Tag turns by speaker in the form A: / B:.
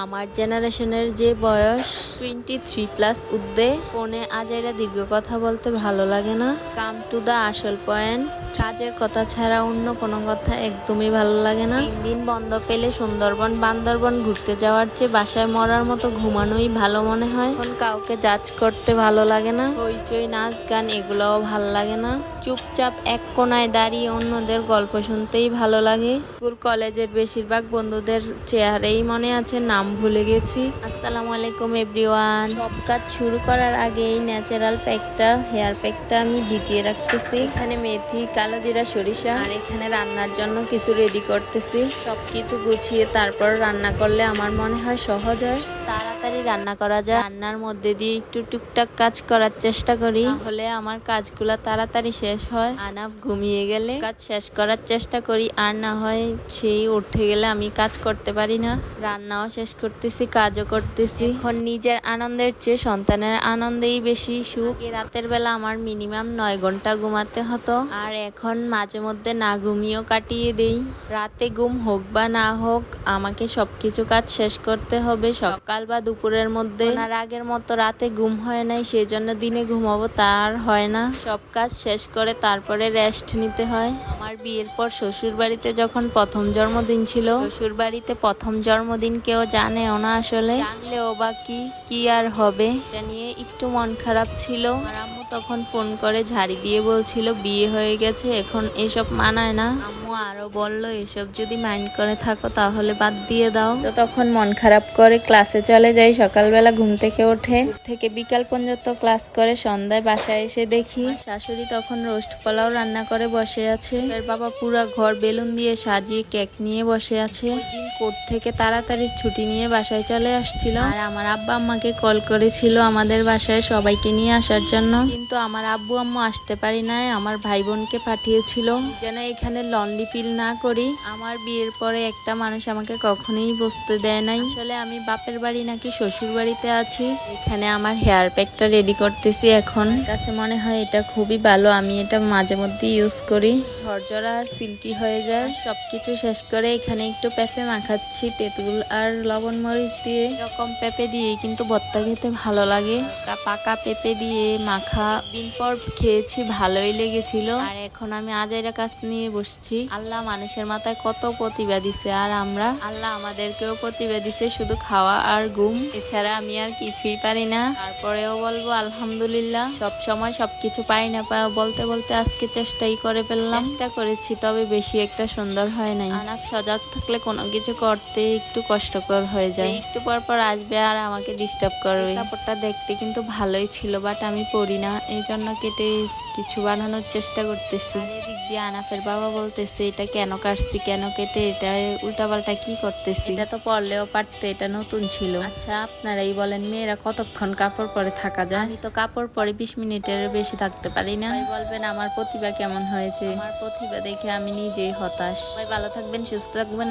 A: আমার জেনারেশনের যে বয়স টোয়েন্টি থ্রি প্লাস উদ্দে ফোনে আজাইরা দীর্ঘ কথা বলতে ভালো লাগে না। কাম টু দা আসল পয়েন্ট কাজের কথা ছাড়া অন্য কোনো কথা একদমই ভালো লাগে না। দিন বন্ধ পেলে সুন্দরবন, বান্দরবন ঘুরতে যাওয়ার চেয়ে বাসায় মরার মতো ঘুমানোই ভালো মনে হয়। এখন কাউকে জাজ করতে ভালো লাগে না। হইচই, নাচ গান, এগুলোও ভালো লাগে না। চুপচাপ এক কোনায় দাঁড়িয়ে অন্যদের গল্প শুনতেই ভালো লাগে। স্কুল, কলেজের বেশিরভাগ বন্ধুদের চেহারেই মনে আছে, নাম ভুলে গেছি। আসসালামু আলাইকুম এভরিওয়ান। সব কাজ শুরু করার আগেই ন্যাচারাল প্যাকটা হেয়ার প্যাকটা আমি ভিজিয়ে রাখতেছি। এখানে মেথি কালো জিরা সরিষা আর এখানে রান্নার জন্য কিছু রেডি করতেছি। সবকিছু গুছিয়ে তারপর রান্না করলে আমার মনে হয় সহজ হয়। তাড়াতাড়ি রান্না করা যায়। রান্নার মধ্যে দিয়ে একটু টুকটাক কাজ করার চেষ্টা করি। হলে আমার কাজগুলো তাড়াতাড়ি শেষ হয়। আনাফ ঘুমিয়ে গেলে কাজ শেষ করার চেষ্টা করি। আর না হয় সেই উঠে গেলে আমি কাজ করতে পারি না। রান্নাও শেষ করতেছি, কাজও করতেছি। এখন নিজের আনন্দের চেয়ে সন্তানের আনন্দেই বেশি সুখ। রাতের বেলা আমার মিনিমাম নয় ঘণ্টা ঘুমাতে হতো। আর এখন মাঝে মধ্যে না ঘুমিয়েও কাটিয়ে দেই। রাতে ঘুম হোক বা না হোক, আমাকে সবকিছু কাজ শেষ করতে হবে। সকাল বা দুপুরের মধ্যে আর আগের মতো রাতে ঘুম হয় নাই সেই জন্য দিনে ঘুমাবো তার হয় না। সব কাজ শেষ করে তারপরে রেস্ট নিতে হয়। আমার বিয়ের পর শ্বশুর বাড়িতে যখন প্রথম জন্মদিন ছিল শ্বশুর বাড়িতে প্রথম জন্মদিন কেউ জানেও না আসলে। জানলেও বা কি কি আর হবে? এটা নিয়ে একটু মন খারাপ ছিল। আর আম্মু তখন ফোন করে ঝাড়ি দিয়ে বলছিল, বিয়ে হয়ে গেছে, এখন এসব মানায় না। আম্মু আরও বলল, এসব যদি মাইন্ড করে থাকো, তাহলে বাদ দিয়ে দাও। তো তখন মন খারাপ করে ক্লাসে চলে যাই, সকালবেলা ঘুম থেকে ওঠে। থেকে বিকাল পর্যন্ত ক্লাস করে, সন্ধ্যায় বাসায় এসে দেখি শাশুড়ি তখন রোস্ট পোলাও রান্না করে বসে আছে। বাবা পুরা ঘর বেলুন দিয়ে সাজিয়ে কেক নিয়ে বসে আছে। কোর্ট থেকে তাড়াতাড়ি ছুটি নিয়ে বাসায় চলে আসছিল আর আমার আব্বা আম্মাকে কল করেছিল আমাদের বাসায় সবাইকে নিয়ে আসার জন্য। কিন্তু আমার আব্বু আম্মু আসতে পারি নাই, আমার ভাই বোনকে পাঠিয়েছিল। যেন এখানে লনলি ফিল না করি। আমার বিয়ের পরে একটা মানুষ আমাকে কখনোই বসতে দেয় নাই। আসলে আমি বাপের বাড়ি নাকি শ্বশুর বাড়িতে আছি। এখানে আমার হেয়ার প্যাকটা রেডি করতেছি এখন। কাছে মনে হয় এটা খুবই ভালো, আমি এটা মাঝে মধ্যে ইউজ করি। ঝরঝরা আর সিল্কি হয়ে যায়। সবকিছু শেষ করে এখানে একটু পেঁপে মাখাচ্ছি, তেঁতুল আর লবণ মরিচ দিয়ে। এরকম পেঁপে দিয়ে কিন্তু ভর্তা খেতে ভালো লাগে। পাকা পেঁপে দিয়ে মাখা দিন পর খেয়েছি, ভালোই লেগেছিল। আর এখন আমি আজাইরা কাছ নিয়ে বসছি। আল্লাহ মানুষের মাথায় কত প্রতিভা দিছে, আর আমরা? আল্লাহ আমাদেরকেও প্রতিভা দিছে শুধু খাওয়া আর ঘুম। এছাড়া আমি আর কিছুই পারি না। তারপরেও বলব, আলহামদুলিল্লাহ। সব সময় সবকিছু পাই না বলতে বলতে আজকে চেষ্টাই করে ফেললাম। চেষ্টা করেছি তবে বেশি একটা সুন্দর হয় নাই। আনাপ সজাগ থাকলে কোনো কিছু করতে একটু কষ্টকর হয়ে যায়। একটু পর পর আসবে আর আমাকে ডিস্টার্ব করবে। কাপড়টা দেখতে কিন্তু ভালোই ছিল বাট আমি পরি না। এই জন্য কেটে কিছু বানানোর চেষ্টা করতেছি। এদিক দিয়ে আনাফের বাবা বলতেছে এটা কেন কাটছি কেন কেটে এটা উল্টাপাল্টা কি করতেছি? এটা তো পরলেও পারতে এটা নতুন ছিল। আচ্ছা আপনারাই বলেন মেয়েরা কতক্ষণ কাপড় পরে থাকা যায়? আমি তো কাপড় পরে বিশ মিনিটের বেশি থাকতে পারি না। বলবেন আমার প্রতিভা কেমন হয়েছে? আমার প্রতিভা দেখে আমি নিজেই হতাশ। ভালো থাকবেন সুস্থ থাকবেন